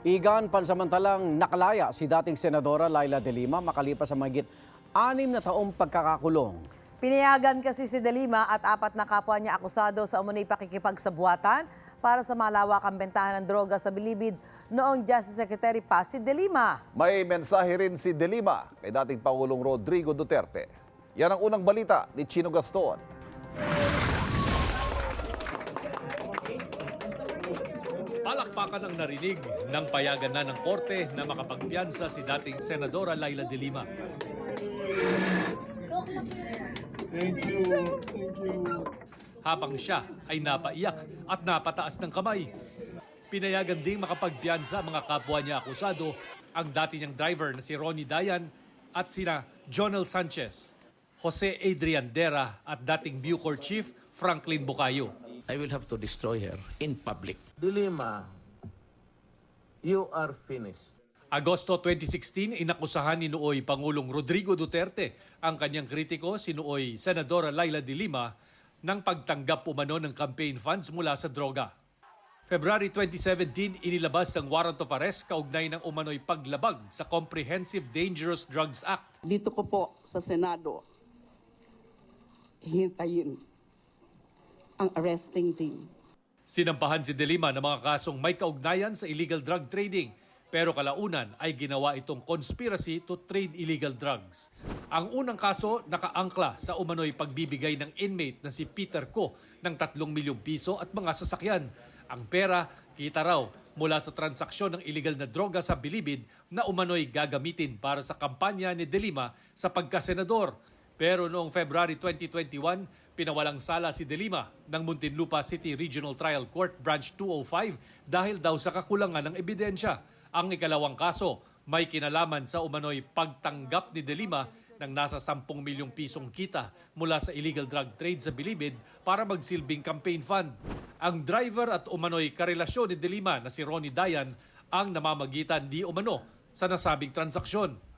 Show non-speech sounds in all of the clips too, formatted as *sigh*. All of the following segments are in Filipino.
Igan, pansamantalang nakalaya si dating Senadora Laila De Lima makalipas sa mahigit anim na taong pagkakakulong. Pinayagan kasi si Delima at apat na kapwa niya akusado sa umunoy pakikipagsabuatan para sa malawakang bentahan ng droga sa Bilibid noong Justice Secretary pa si Delima. May mensahe rin si De Lima kay dating Pangulong Rodrigo Duterte. Yan ang unang balita ni Chino Gaston. Palakpakan ang narinig ng payagan na ng korte na makapagpiyansa si dating Senadora Laila de Lima. Habang siya ay napaiyak at napataas ng kamay. Pinayagan ding makapagpiyansa ang mga kapwa niya akusado ang dati niyang driver na si Ronnie Dayan at sina Jonel Sanchez, Jose Adrian Dera at dating Bucor Chief Franklin Bucayo. I will have to destroy her in public. Dilima, you are finished. Agosto 2016, inakusahan ni Nooy Pangulong Rodrigo Duterte ang kanyang kritiko si Nooy Senadora Laila de Lima ng pagtanggap umano ng campaign funds mula sa droga. February 2017, inilabas ang warrant of arrest kaugnay ng umano'y paglabag sa Comprehensive Dangerous Drugs Act. dito ko po sa Senado hintayin ang arresting team. Sinampahan si De Lima ng mga kasong may kaugnayan sa illegal drug trading pero kalaunan ay ginawa itong conspiracy to trade illegal drugs. Ang unang kaso nakaangkla sa umano'y pagbibigay ng inmate na si Peter Ko ng 3 milyong piso at mga sasakyan. Ang pera, kita raw mula sa transaksyon ng illegal na droga sa Bilibid na umano'y gagamitin para sa kampanya ni De Lima sa pagkasenador. Pero noong February 2021, pinawalang sala si De Lima ng Muntinlupa City Regional Trial Court Branch 205 dahil daw sa kakulangan ng ebidensya. Ang ikalawang kaso, may kinalaman sa umano'y pagtanggap ni De Lima ng nasa 10 milyong pisong kita mula sa illegal drug trade sa Bilibid para magsilbing campaign fund. Ang driver at umano'y karelasyon ni De Lima na si Ronnie Dayan ang namamagitan di umano sa nasabing transaksyon.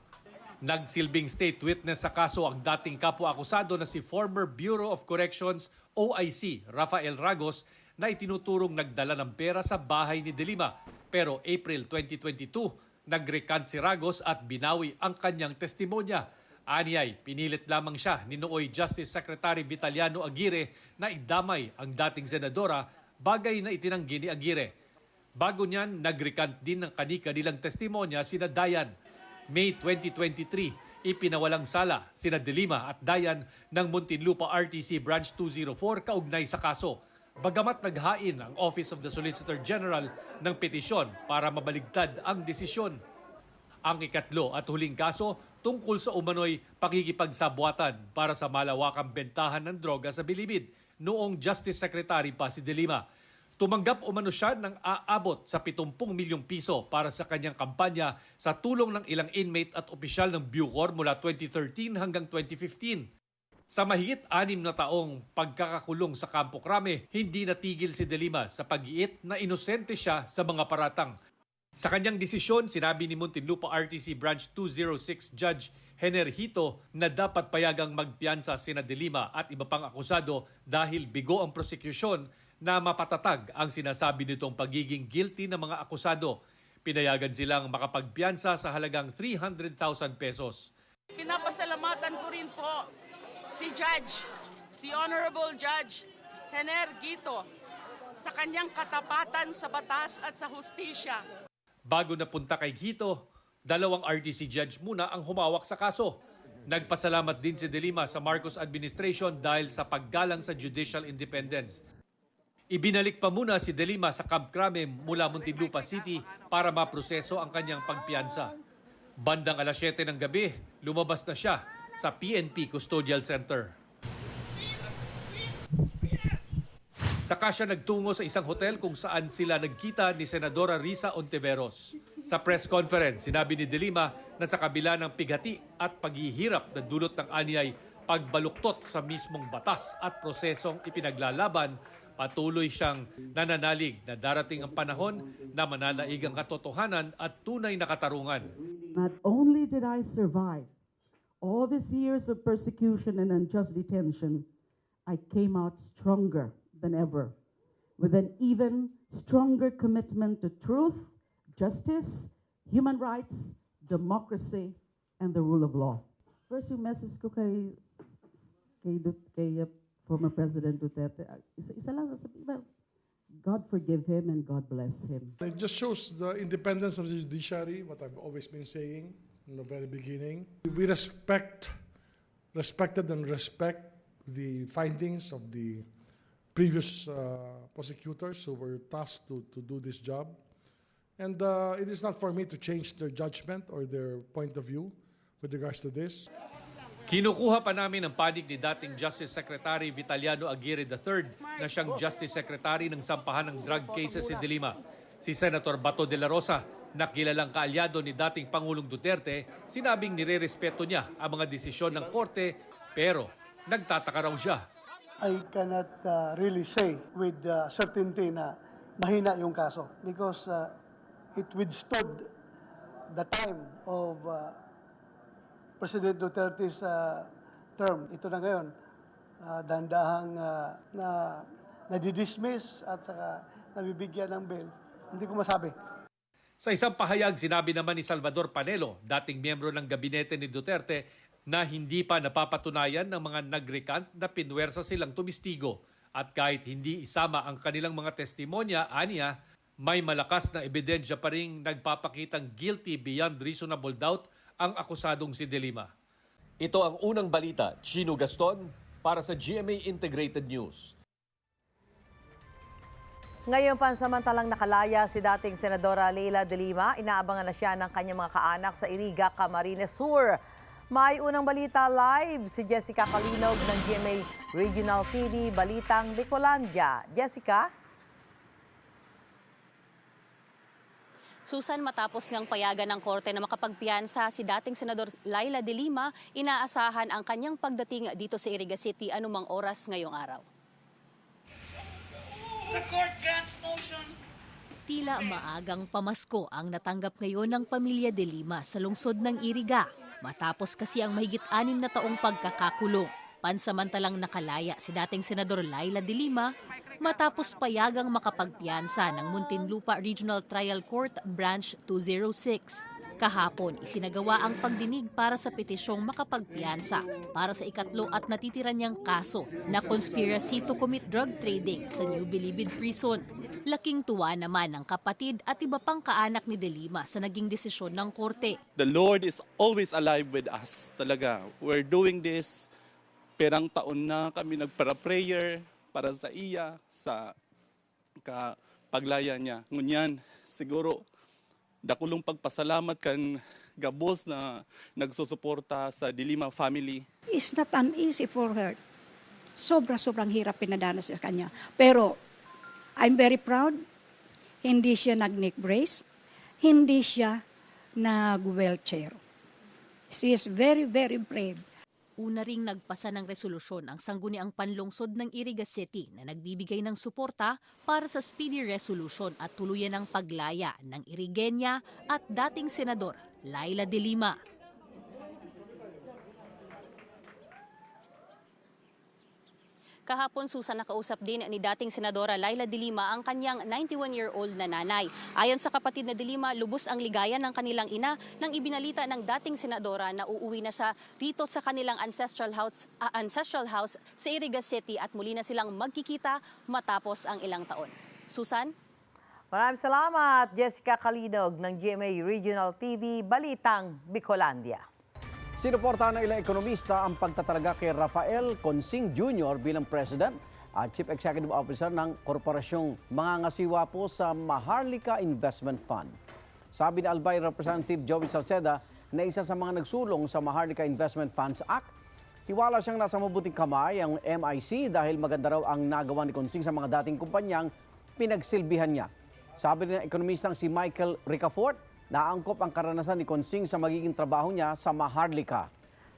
Nagsilbing state witness sa kaso ang dating kapwa-akusado na si former Bureau of Corrections OIC Rafael Ragos na itinuturong nagdala ng pera sa bahay ni Delima. Pero April 2022, nagrecant si Ragos at binawi ang kanyang testimonya. Anyay, pinilit lamang siya ni Nooy Justice Secretary Vitaliano Aguirre na idamay ang dating senadora, bagay na itinanggi ni Aguirre. Bago niyan, nagrecant din ng kani-kanilang testimonya sina Dayan. May 2023, ipinawalang sala sina Delima at Dayan ng Muntinlupa RTC Branch 204 kaugnay sa kaso. Bagamat naghain ang Office of the Solicitor General ng petisyon para mabaligtad ang desisyon. Ang ikatlo at huling kaso tungkol sa umano'y pakikipagsabwatan para sa malawakang bentahan ng droga sa Bilibid noong Justice Secretary pa si Delima. Tumanggap umano siya ng aabot sa 70 milyong piso para sa kanyang kampanya sa tulong ng ilang inmate at opisyal ng Bucor mula 2013 hanggang 2015. Sa mahigit anim na taong pagkakakulong sa Campo Crame, hindi natigil si Delima sa pag-iit na inosente siya sa mga paratang. Sa kanyang desisyon, sinabi ni Muntinlupa RTC Branch 206 Judge Hener Hito na dapat payagang magpiyansa sina Delima at iba pang akusado dahil bigo ang prosecution na mapatatag ang sinasabi nitong pagiging guilty ng mga akusado. Pinayagan silang makapagpiyansa sa halagang 300,000 pesos. Pinapasalamatan ko rin po si Judge, si Honorable Judge Hener Gito sa kanyang katapatan sa batas at sa hustisya. Bago napunta kay Gito, dalawang RTC judge muna ang humawak sa kaso. Nagpasalamat din si Delima sa Marcos administration dahil sa paggalang sa judicial independence. Ibinalik pa muna si Delima sa Camp Crame mula Muntinlupa City para maproseso ang kanyang pagpiyansa. Bandang alas 7 ng gabi, lumabas na siya sa PNP Custodial Center. Saka siya nagtungo sa isang hotel kung saan sila nagkita ni Senadora Risa Ontiveros. Sa press conference, sinabi ni Delima na sa kabila ng pigati at paghihirap na dulot ng anyay pagbaluktot sa mismong batas at prosesong ipinaglalaban, patuloy siyang nananalig na darating ang panahon na mananaig ang katotohanan at tunay na katarungan. Not only did I survive all these years of persecution and unjust detention, I came out stronger than ever, with an even stronger commitment to truth, justice, human rights, democracy, and the rule of law. First, yung message ko kay kay, kay uh, former President Duterte, isa, isa lang well, God forgive him and God bless him. It just shows the independence of the judiciary, what I've always been saying from the very beginning. We respect, respected and respect the findings of the previous uh, prosecutors who were tasked to, to do this job. And uh, it is not for me to change their judgment or their point of view with regards to this. Kinukuha pa namin ang panig ni dating Justice Secretary Vitaliano Aguirre III na siyang Justice Secretary ng sampahan ng drug cases in Dilima. Si Senator Bato de la Rosa, na kilalang kaalyado ni dating Pangulong Duterte, sinabing nirerespeto niya ang mga desisyon ng korte pero nagtataka raw siya. I cannot uh, really say with uh, certainty na mahina yung kaso because uh, it withstood the time of uh, President Duterte's uh, term. Ito na ngayon, uh, dandahang uh, na nadidismiss at saka nabibigyan ng bail. Hindi ko masabi. Sa isang pahayag, sinabi naman ni Salvador Panelo, dating miyembro ng gabinete ni Duterte, na hindi pa napapatunayan ng mga nagrecant na pinwersa silang tumistigo. At kahit hindi isama ang kanilang mga testimonya, aniya, may malakas na ebidensya pa rin nagpapakitang guilty beyond reasonable doubt ang akusadong si Delima. Ito ang unang balita, Chino Gaston, para sa GMA Integrated News. Ngayon pansamantalang nakalaya si dating Senadora Leila de Lima, inaabangan na siya ng kanyang mga kaanak sa Iriga, Camarines Sur. May unang balita live si Jessica Kalinog ng GMA Regional TV Balitang Bicolandia. Jessica? Susan, matapos ngang payagan ng korte na makapagpiyansa si dating Senador Laila de Lima, inaasahan ang kanyang pagdating dito sa Iriga City anumang oras ngayong araw. Tila maagang pamasko ang natanggap ngayon ng pamilya de Lima sa lungsod ng Iriga. Matapos kasi ang mahigit anim na taong pagkakakulong. Pansamantalang nakalaya si dating Senador Laila de Lima matapos payagang makapagpiyansa ng Muntinlupa Regional Trial Court Branch 206. Kahapon, isinagawa ang pagdinig para sa petisyong makapagpiyansa para sa ikatlo at natitira niyang kaso na conspiracy to commit drug trading sa New Bilibid Prison. Laking tuwa naman ng kapatid at iba pang kaanak ni Delima sa naging desisyon ng korte. The Lord is always alive with us talaga. We're doing this perang taon na kami nagpara-prayer para sa iya, sa ka paglaya niya. Ngunyan, siguro dakulong pagpasalamat kan gabos na nagsusuporta sa Dilima family. It's not an easy for her. Sobra-sobrang hirap pinadanas sa kanya. Pero I'm very proud. Hindi siya nag-neck brace. Hindi siya nag-wheelchair. She is very, very brave. Una ring nagpasa ng resolusyon ang sangguniang panlungsod ng Iriga City na nagbibigay ng suporta para sa speedy resolution at tuluyan ng paglaya ng Irigenya at dating Senador Laila de Lima. Kahapon, Susan, nakausap din ni dating Senadora Laila de Lima ang kanyang 91-year-old na nanay. Ayon sa kapatid na de Lima, lubos ang ligaya ng kanilang ina nang ibinalita ng dating Senadora na uuwi na siya rito sa kanilang ancestral house, ah, ancestral house sa Iriga City at muli na silang magkikita matapos ang ilang taon. Susan? Maraming salamat, Jessica Kalinog ng GMA Regional TV Balitang Bicolandia. Sinuportahan ng ilang ekonomista ang pagtatalaga kay Rafael Consing Jr. bilang President at Chief Executive Officer ng Korporasyong Mangangasiwa po sa Maharlika Investment Fund. Sabi ni Albay Representative Joey Salceda na isa sa mga nagsulong sa Maharlika Investment Funds Act, tiwala siyang nasa mabuting kamay ang MIC dahil maganda raw ang nagawa ni Consing sa mga dating kumpanyang pinagsilbihan niya. Sabi ng ekonomistang si Michael Ricafort, naangkop ang karanasan ni Consing sa magiging trabaho niya sa Maharlika.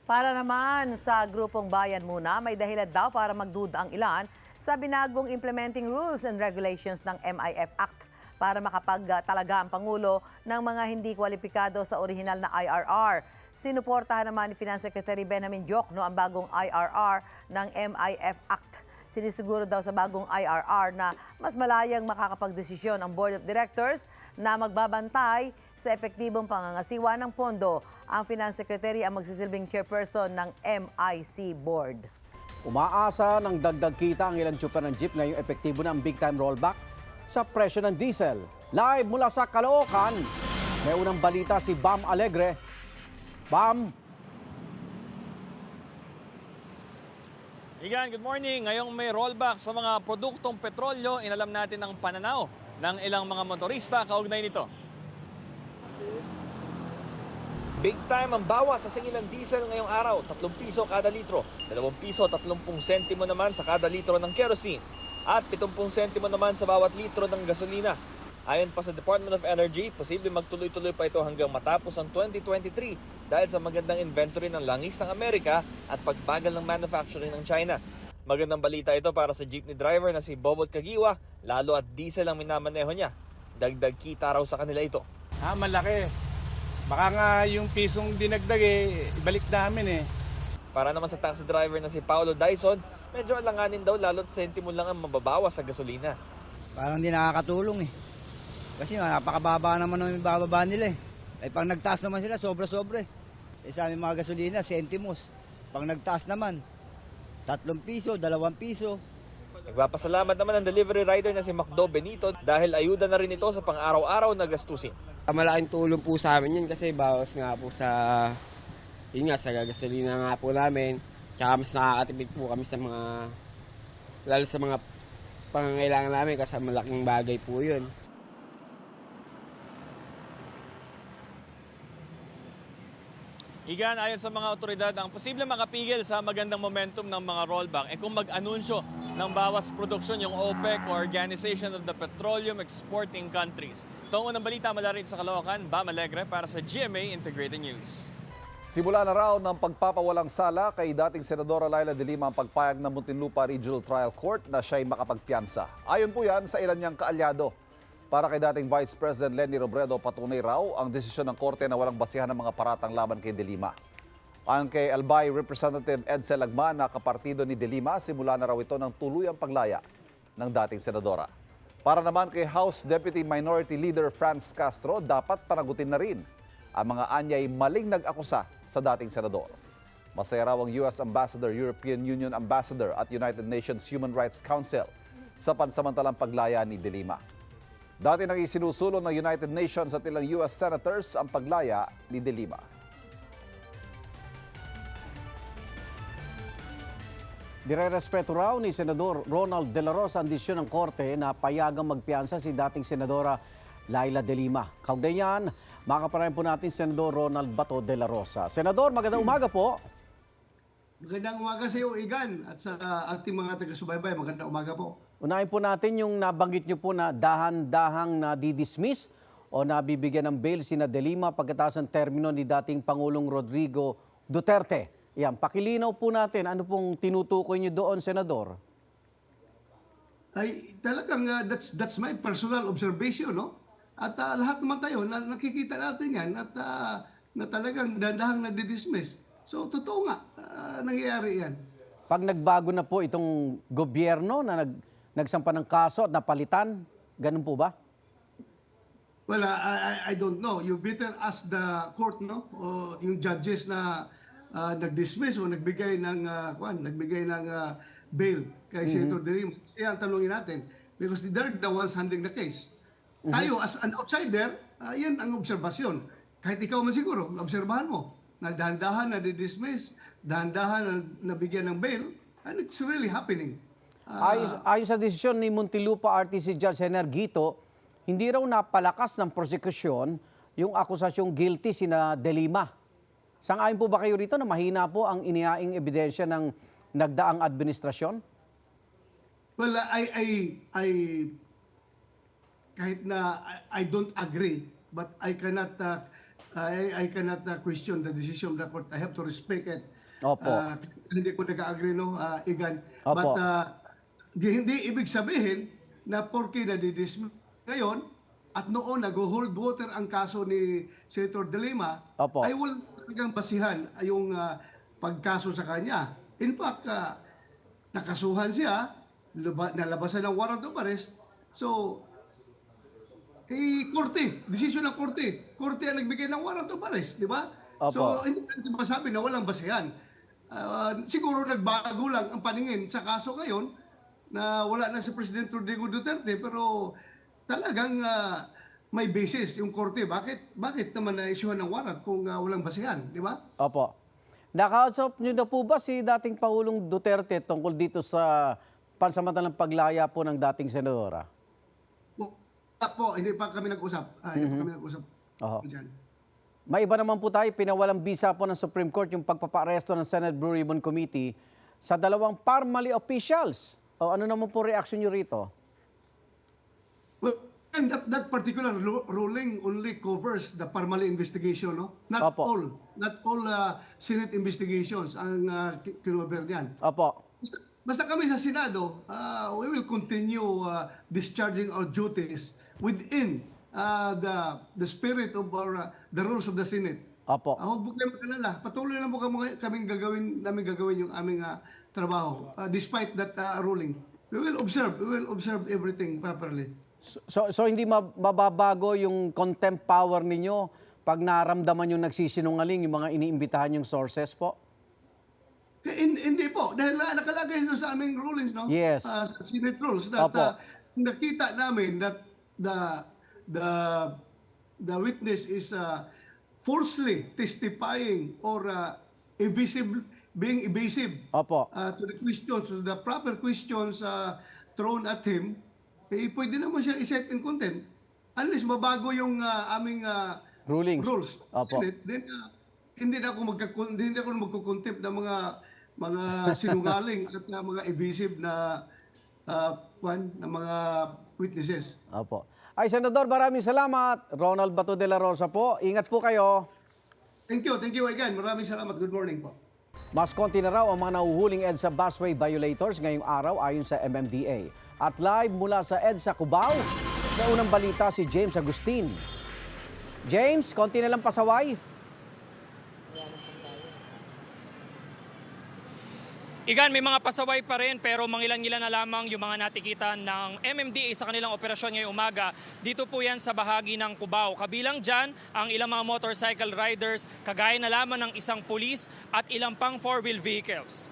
Para naman sa grupong Bayan Muna, may dahilan daw para magduda ang ilan sa binagong implementing rules and regulations ng MIF Act para makapagtalaga ang Pangulo ng mga hindi kwalipikado sa orihinal na IRR. Sinuportahan naman ni Finance Secretary Benjamin Jokno ang bagong IRR ng MIF Act. Sinisiguro daw sa bagong IRR na mas malayang makakapagdesisyon ang Board of Directors na magbabantay sa epektibong pangangasiwa ng pondo. Ang Finance Secretary ang magsisilbing chairperson ng MIC Board. Umaasa ng dagdag kita ang ilang tsuper ng jeep ngayong epektibo na ang big time rollback sa presyo ng diesel. Live mula sa Caloocan, may unang balita si Bam Alegre. Bam, Igan, good morning. Ngayong may rollback sa mga produktong petrolyo, inalam natin ang pananaw ng ilang mga motorista kaugnay nito. Big time ang bawas sa singilan diesel ngayong araw, 3 piso kada litro, 2 piso 30 sentimo naman sa kada litro ng kerosene, at 70 sentimo naman sa bawat litro ng gasolina. Ayon pa sa Department of Energy, posible magtuloy-tuloy pa ito hanggang matapos ang 2023 dahil sa magandang inventory ng langis ng Amerika at pagbagal ng manufacturing ng China. Magandang balita ito para sa jeepney driver na si Bobot Kagiwa, lalo at diesel ang minamaneho niya. Dagdag kita raw sa kanila ito. Ah, malaki. Baka nga yung pisong dinagdag eh, ibalik namin eh. Para naman sa taxi driver na si Paolo Dyson, medyo alanganin daw lalo't sentimo lang ang mababawas sa gasolina. Parang hindi nakakatulong eh. Kasi nga, napakababa naman ng bababa nila eh. Eh pag nagtaas naman sila, sobra-sobra eh. Eh sa aming mga gasolina, sentimos. Pag nagtaas naman, tatlong piso, dalawang piso. Nagpapasalamat naman ang delivery rider na si Macdo Benito dahil ayuda na rin ito sa pang-araw-araw na gastusin. Malaking tulong po sa amin yun kasi bawas nga po sa, yun nga, sa gasolina nga po namin. Tsaka mas nakakatipid po kami sa mga, lalo sa mga pangangailangan namin kasi malaking bagay po yun. Igan, ayon sa mga otoridad, ang posible makapigil sa magandang momentum ng mga rollback ay kung mag-anunsyo ng bawas produksyon yung OPEC o Organization of the Petroleum Exporting Countries. Ito ang unang balita mula rin sa Caloocan, Bam Alegre para sa GMA Integrated News. Simula na raw ng pagpapawalang sala kay dating Senadora Laila de Lima ang pagpayag ng Muntinlupa Regional Trial Court na siya'y makapagpiansa. Ayon po yan sa ilan niyang kaalyado. Para kay dating Vice President Lenny Robredo, patunay raw ang desisyon ng korte na walang basihan ng mga paratang laban kay De Lima. Ayon kay Albay Representative Edsel Lagman na kapartido ni De Lima, simula na raw ito ng tuluyang paglaya ng dating senadora. Para naman kay House Deputy Minority Leader Franz Castro, dapat panagutin na rin ang mga anyay maling nag-akusa sa dating senador. Masaya raw ang US Ambassador, European Union Ambassador at United Nations Human Rights Council sa pansamantalang paglaya ni De Lima. Dati nang isinusulong ng United Nations at ilang US Senators ang paglaya ni De Lima. Direrespeto raw ni Senador Ronald De La Rosa ang desisyon ng korte na payagang magpiansa si dating Senadora Laila De Lima. Kaugnay yan, makaparayan po natin Senador Ronald Bato De La Rosa. Senador, magandang umaga po. Magandang umaga sa iyo, Igan, at sa ating mga taga-subaybay. Magandang umaga po. Unahin po natin yung nabanggit nyo po na dahan-dahang na didismiss o nabibigyan ng bail sina De Lima pagkatapos ng termino ni dating Pangulong Rodrigo Duterte. Yan, pakilinaw po natin ano pong tinutukoy nyo doon, Senador. Ay, talagang uh, that's, that's my personal observation, no? At uh, lahat naman tayo, na, nakikita natin yan at uh, na talagang dandahang nadidismiss. So, totoo nga, uh, nangyayari yan. Pag nagbago na po itong gobyerno na nag, nagsampa ng kaso at napalitan, ganun po ba? Well, I, I- I don't know. You better ask the court, no? O yung judges na uh, nag-dismiss o nagbigay ng, uh, kwan, nagbigay ng uh, bail kay Senator De Lima. Siya ang tanungin natin because they're the ones handling the case. Tayo, as an outsider, uh, yan ang obserbasyon. Kahit ikaw man siguro, obserbahan mo na dahan-dahan na dismiss dahan-dahan na nabigyan ng bail, and it's really happening. Ayon, ayon sa desisyon ni Muntinlupa RTC Judge Hener Gito, hindi raw napalakas ng prosekusyon yung akusasyong guilty sina De Lima. Sang-ayon po ba kayo rito na mahina po ang inihaing ebidensya ng nagdaang administrasyon? Well, I, I, I, kahit na I, I don't agree, but I cannot, uh, I, I cannot uh, question the decision of the court. I have to respect it. Opo. Uh, hindi ko nag-agree, no, uh, Igan. Opo. But uh, hindi ibig sabihin na porke na didismiss ngayon at noon nag-hold water ang kaso ni Senator De Lima, Opo. ay walang talagang basihan yung uh, pagkaso sa kanya. In fact, uh, nakasuhan siya luba- nalabasan ng warrant of arrest. So, eh, korte, desisyon ng korte. Korte ang nagbigay ng warrant of arrest, di ba? Opo. So, hindi natin masabi na walang basehan. Ah, siguro nagbago lang ang paningin sa kaso ngayon na wala na si President Rodrigo Duterte pero talagang ah, may basis yung korte. Bakit bakit naman na-issuehan ng warrant kung ah, walang basehan, di ba? Opo. Nakausap niyo na po ba si dating Pangulong Duterte tungkol dito sa pansamantalang paglaya po ng dating senadora? Ah, po, hindi pa kami nag-usap. Ah, hindi pa Mhm. kami nag-usap. Oho. Diyan. May iba naman po tayo, pinawalang bisa po ng Supreme Court yung pagpapaaresto ng Senate Blue Ribbon Committee sa dalawang Parmali officials. O ano naman po reaction niyo rito? Well, and that, that particular ru- ruling only covers the Parmali investigation, no? Not all. Not all uh, Senate investigations ang uh, ki- kinover niyan. Opo. Basta, basta kami sa Senado, uh, we will continue uh, discharging our duties within uh, the the spirit of our uh, the rules of the Senate. Opo. Uh, huwag po kayo mag-alala. Patuloy lang po kami, kaming gagawin, namin gagawin yung aming uh, trabaho. Uh, despite that uh, ruling. We will observe. We will observe everything properly. So, so hindi ma- mababago yung contempt power ninyo pag naramdaman yung nagsisinungaling, yung mga iniimbitahan yung sources po? Eh, hin- hindi po. Dahil uh, nakalagay doon sa aming rulings, no? Yes. Uh, sa Senate rules that Opo. uh, nakita namin that the the the witness is uh, falsely testifying or uh, evasive, being evasive Opo. uh, to the questions, to the proper questions uh, thrown at him, eh, pwede naman siya iset in contempt. Unless mabago yung uh, aming uh, Rulings. rules Opo. Senate, then uh, hindi na ako magka hindi na ako magko-contempt ng mga mga sinungaling *laughs* at uh, mga evasive na uh, kwan ng mga witnesses. Opo. Ay, Senador, maraming salamat. Ronald Bato de la Rosa po. Ingat po kayo. Thank you, thank you again. Maraming salamat. Good morning po. Mas konti na raw ang mga nahuhuling EDSA busway violators ngayong araw ayon sa MMDA. At live mula sa EDSA Cubao, na unang balita si James Agustin. James, konti na lang pasaway. Igan, may mga pasaway pa rin pero mangilan-ngilan na lamang yung mga natikita ng MMDA sa kanilang operasyon ngayong umaga. Dito po yan sa bahagi ng Cubao. Kabilang dyan ang ilang mga motorcycle riders, kagaya na lamang ng isang pulis at ilang pang four-wheel vehicles.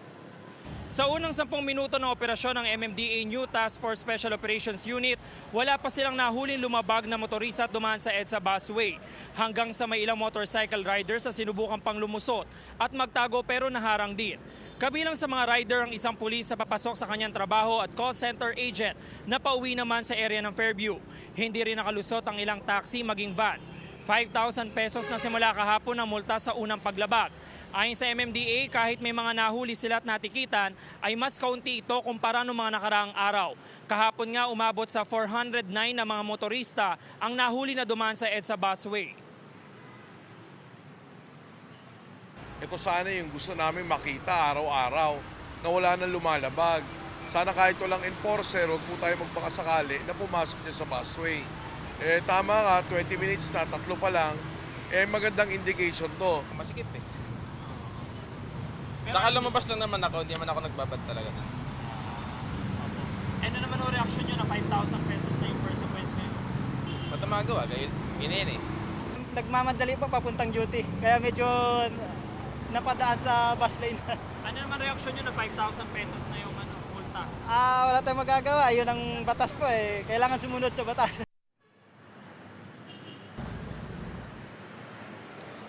Sa unang 10 minuto ng operasyon ng MMDA New Task Force Special Operations Unit, wala pa silang nahuling lumabag na motorista at dumaan sa EDSA busway. Hanggang sa may ilang motorcycle riders na sinubukang pang lumusot at magtago pero naharang din. Kabilang sa mga rider ang isang pulis sa papasok sa kanyang trabaho at call center agent na pauwi naman sa area ng Fairview. Hindi rin nakalusot ang ilang taxi maging van. 5,000 pesos na simula kahapon ang multa sa unang paglabag. Ayon sa MMDA, kahit may mga nahuli sila at natikitan, ay mas kaunti ito kumpara noong mga nakaraang araw. Kahapon nga umabot sa 409 na mga motorista ang nahuli na dumaan sa EDSA busway. Ito sana yung gusto namin makita araw-araw na wala nang lumalabag. Sana kahit walang enforcer, huwag po tayo magpakasakali na pumasok niya sa busway. Eh, tama ka, 20 minutes na, tatlo pa lang. Eh, magandang indication to. Masikip eh. Saka lumabas lang naman ako, hindi naman ako nagbabad talaga. Ano naman ang reaction nyo na 5,000 pesos na yung first offense ngayon? Ba't na magawa? Gayun, inin eh. Nagmamadali pa papuntang duty. Kaya medyo napadaan sa bus lane. *laughs* Ano naman reaction nyo na 5,000 pesos na yung ano, multa? Ah, wala tayong magagawa. Yun ang batas po eh. Kailangan sumunod sa batas. *laughs*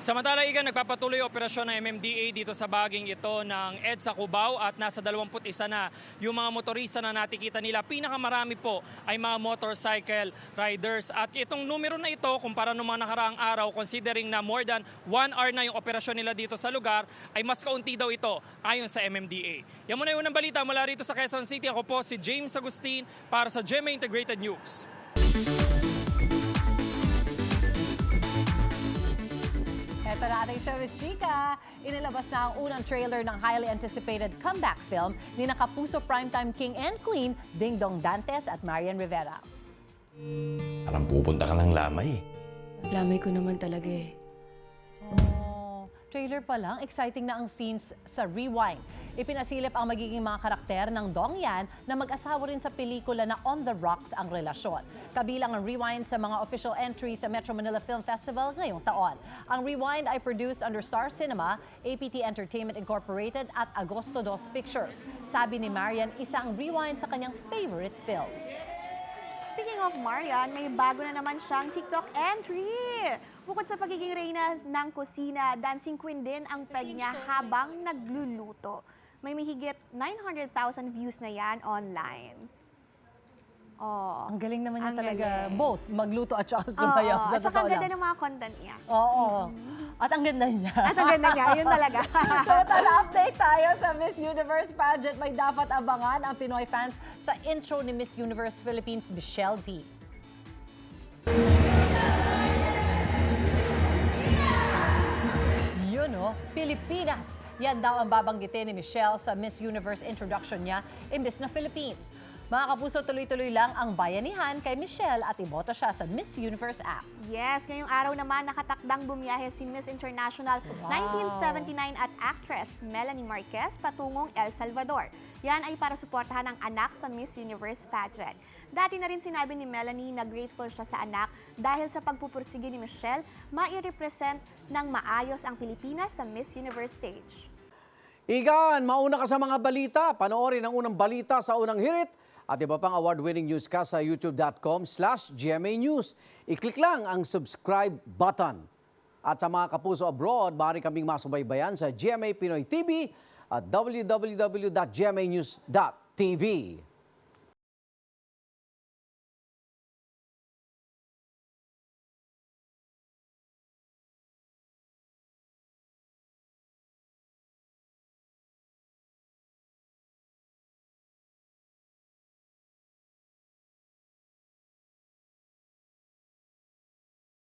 Samantala, Igan, nagpapatuloy operasyon ng MMDA dito sa baging ito ng EDSA Cubao at nasa 21 na yung mga motorista na natikita nila. Pinakamarami po ay mga motorcycle riders. At itong numero na ito, kumpara noong mga nakaraang araw, considering na more than 1 hour na yung operasyon nila dito sa lugar, ay mas kaunti daw ito ayon sa MMDA. Yan muna yung unang balita mula rito sa Quezon City. Ako po si James Agustin para sa GMA Integrated News. Ito na ating showbiz chika. Inilabas na ang unang trailer ng highly anticipated comeback film ni Nakapuso Primetime King and Queen, Ding Dong Dantes at Marian Rivera. Parang pupunta ka ng lamay eh. Lamay ko naman talaga eh. Oh, trailer pa lang, exciting na ang scenes sa Rewind. Ipinasilip ang magiging mga karakter ng Dong Yan na mag-asawa rin sa pelikula na On the Rocks ang relasyon. Kabilang ang rewind sa mga official entry sa Metro Manila Film Festival ngayong taon. Ang rewind ay produced under Star Cinema, APT Entertainment Incorporated at Agosto Dos Pictures. Sabi ni Marian, isa ang rewind sa kanyang favorite films. Speaking of Marian, may bago na naman siyang TikTok entry. Bukod sa pagiging reyna ng kusina, dancing queen din ang peg niya habang nagluluto. May mahigit 900,000 views na yan online. Oh, Ang galing naman niya Ang talaga. galing. Both, magluto at saka sumayaw. Oo, sa at saka totoo ang ganda lang. ng mga content niya. Oo. At ang ganda niya. At ang ganda niya, yun talaga. *laughs* Total update tayo sa Miss Universe pageant. May dapat abangan ang Pinoy fans sa intro ni Miss Universe Philippines, Michelle D. Yun oh, Pilipinas. Yan daw ang babanggitin ni Michelle sa Miss Universe introduction niya imbes na Philippines. Mga kapuso, tuloy-tuloy lang ang bayanihan kay Michelle at iboto siya sa Miss Universe app. Yes, ngayong araw naman nakatakdang bumiyahe si Miss International 1979 at actress Melanie Marquez patungong El Salvador. Yan ay para suportahan ang anak sa Miss Universe pageant. Dati na rin sinabi ni Melanie na grateful siya sa anak dahil sa pagpupursige ni Michelle, mai-represent ng maayos ang Pilipinas sa Miss Universe stage. Igan, mauna ka sa mga balita. Panoorin ang unang balita sa unang hirit at iba pang award-winning newscast sa youtube.com slash GMA News. I-click lang ang subscribe button. At sa mga kapuso abroad, maaari kaming masubaybayan sa GMA Pinoy TV at www.gmanews.tv.